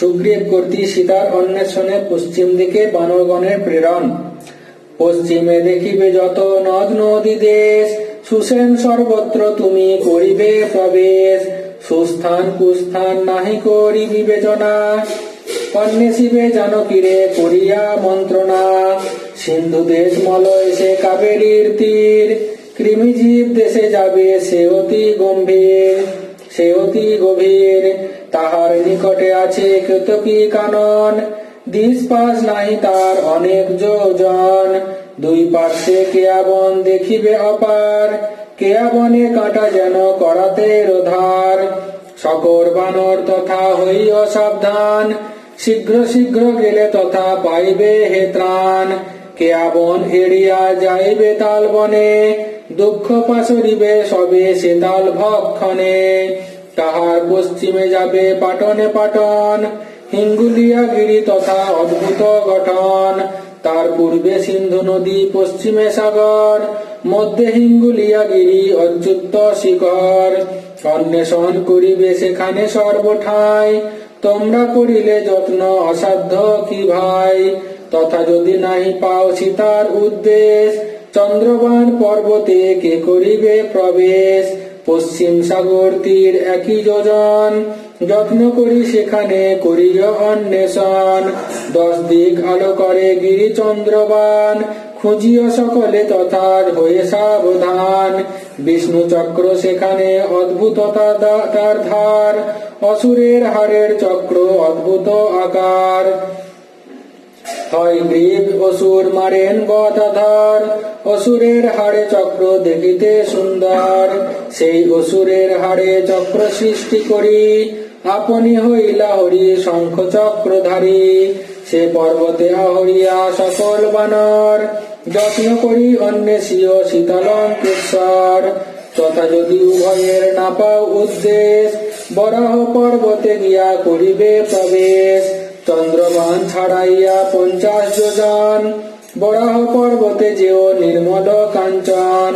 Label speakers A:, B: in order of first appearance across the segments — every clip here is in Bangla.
A: সুগ্রীব কর্তৃ সীতার অন্বেষণে পশ্চিম দিকে বানরগণের প্রেরণ। পশ্চিমে দেখিবে যত নদ নদী দেশ, সুসেন সর্বত্র তুমি করিবে প্রবেশ। সুস্থান কুস্থান নাহি করি বিবেচনা। অন্বেষিবে জানকীরে করিয়া মন্ত্রণা। সিন্ধু দেশ মলয় সে কাবেরীর তীর, কৃমিজীব দেশে যাবে সে অতি গম্ভীর। সে অতি গভীর। তাহার নিকটে আছে কেতকী কানন। দিস পাশ নাই তার অনেক যোজন। দুই পার্শ্বে কেয়াবন দেখিবে অপার। কেয়াবনে কাটা যেন করাতে রোধার। সকর বানর তথা হই অসাবধান। শীঘ্র শীঘ্র গেলে তথা পাইবে হে ত্রাণ। কেয়াবন এড়িয়া যাইবে তাল বনে দুঃখ পাশরিবে সবে সে তাল ভক্ষণে। তাহার পশ্চিমে যাবে পাটনে পাটন, হিঙ্গুলিয়া গিরি তথা অদ্ভুত গঠন। তার পূর্বে সিন্ধু নদী, পশ্চিমে সাগর, মধ্যে হিঙ্গুলিয়া গিরি অচ্যুত শিখর। অন্বেষণ করিবে সেখানে সর্বঠাই, তোমরা করিলে যত্ন অসাধ্য কি ভাই? তথা যদি নাহি পাও সীতার উদ্দেশ চন্দ্রবান পর্বতে কে করিবে প্রবেশ? পশ্চিম সাগর তীর একই যোজন। যত্ন করি সেখানে করিও অন্বেষণ। দশ দিক আলো করে গিরি চন্দ্রবান খুঁজিও সকলে তথা হয়ে সাবধান। বিষ্ণু চক্র সেখানে অদ্ভুততা তার ধার। অসুরের হারের চক্র অদ্ভুত আকার। হয় গ্রীব অসুর মারেন গদাধর অসুরের হাড়ে চক্র দেখিতে সুন্দর। সেই অসুরের হাড়ে চক্র সৃষ্টি করি, আপনি হইলা হরি শঙ্খ চক্রধারী। সে পর্বতে আহরিয়া সকল বানর, যত্ন করি অন্বেষীয় শীতলঙ্কেশ্বর তথা যদি উভয়ের না পাও উদ্দেশ, বরাহ পর্বতে গিয়া করিবে প্রবেশ। চন্দ্রবান ছাড়াইয়া পঞ্চাশ যোজন। বরাহ পর্বতে যেও নির্মল কাঞ্চন।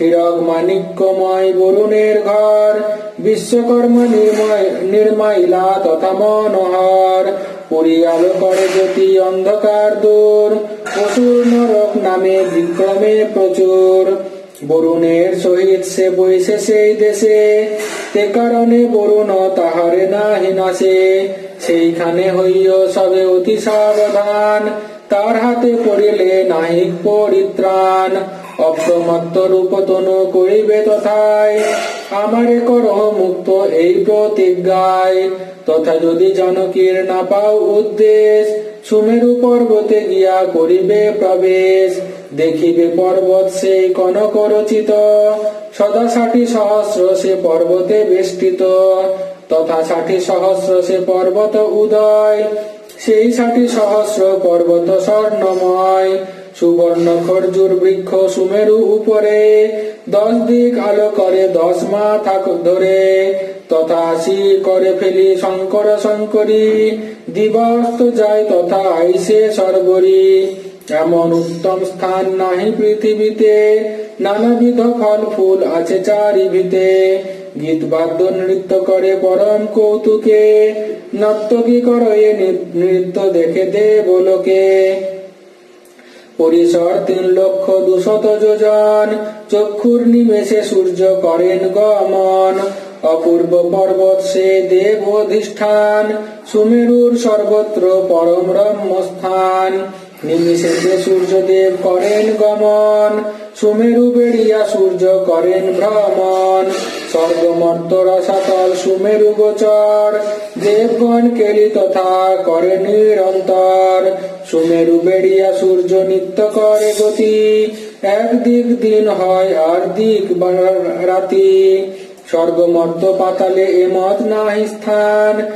A: হীরক মাণিক্যময় বরুণের ঘর। বিশ্বকর্মা নির্ময় নির্মাইলা তথা মনোহর। পুরী আলো করে জ্যোতি অন্ধকার দূর। অসুর নরক নামে বিক্রমে প্রচুর। বরুণের সহিত সে বইছে সেই দেশে। তে কারণে বরুণ তাহারে না হিনাসে সেইখানে হইও সবে অতি সাবধান। তার হাতে পড়িলে নাহিক পরিত্রাণ। অপ্রমত্ত রূপতনু করিবে তথায়। আমারে করহ মুক্ত এই প্রতিজ্ঞায়। তথা যদি জনকীর না পাও উদ্দেশ, সুমেরু পর্বতে গিয়া করিবে প্রবেশ। দেখিবে পর্বত সেই কনক রচিত সদা ষাটি সহস্র সে পর্বতে বেষ্টিত। তথা ষাটি সহস্র সে পর্বত উদয়, সেই ষাটি সহস্র পর্বত স্বর্ণময়। সুবর্ণ খর্জুর বৃক্ষ সুমেরু উপরে, দশ দিক আলো করে দশ মাথা ধরে। তথা সি করে ফেলি শঙ্কর শঙ্করী, দিবস্ত যায় তথা আইসে সর্বরী। এমন উত্তম স্থান নাহি পৃথিবীতে, নানাবিধ ফল ফুল আছে চারিভিতে। গীত বাদ্য নৃত্য করে পরম কৌতুকে নর্তকী করে নৃত্য দেখে দে বলোকে পরিসর তিন লক্ষ দুশত যোজন, চক্ষুর নিমেষে সূর্য করেন গমন। অপূর্ব পর্বত সে দেব অধিষ্ঠান, সুমেরুর সর্বত্র পরম রম্য স্থান নিমিষেতে সূর্যদেব করেন গমন, সুমেরু বেড়িয়া সূর্য করেন ভ্রমণ। স্বর্গমর্ত রসাতল সুমেরু গোচর দেবগণ কেলি তথা করে নিরন্তর। সুমেরু বেড়িয়া সূর্য নিত্য করে গতি। একদিক দিন হয় আর দিক রাতি। স্বর্গমর্ত পাতালে এমত নাহি স্থান।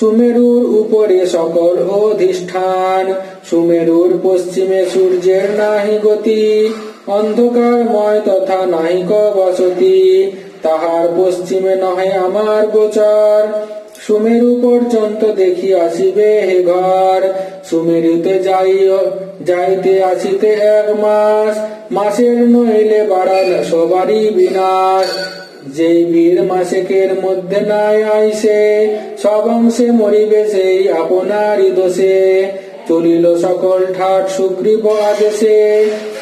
A: সুমেরুর উপরে সকল অধিষ্ঠান। সুমেরুর পশ্চিমে সূর্যের নাহি গতি। অন্ধকারময় তথা নাহিক বসতি। তাহার পশ্চিমে নহে আমার গোচর। সুমেরু পর্যন্ত দেখি আসিবে হে ঘর। সুমেরুতে যাইও, যাইতে আসিতে এক মাস। মাসের নইলে বাড়াল সবারই বিনাশ। যেই বীর মাসেকের মধ্যে নাই আইসে, সব অংশে মরিবে সেই আপনারই দোষে। চলিল সকল ঠাট সুগ্রীব আদেশে,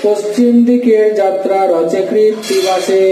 A: পশ্চিম দিকের যাত্রা রচে কৃত্তিবাসে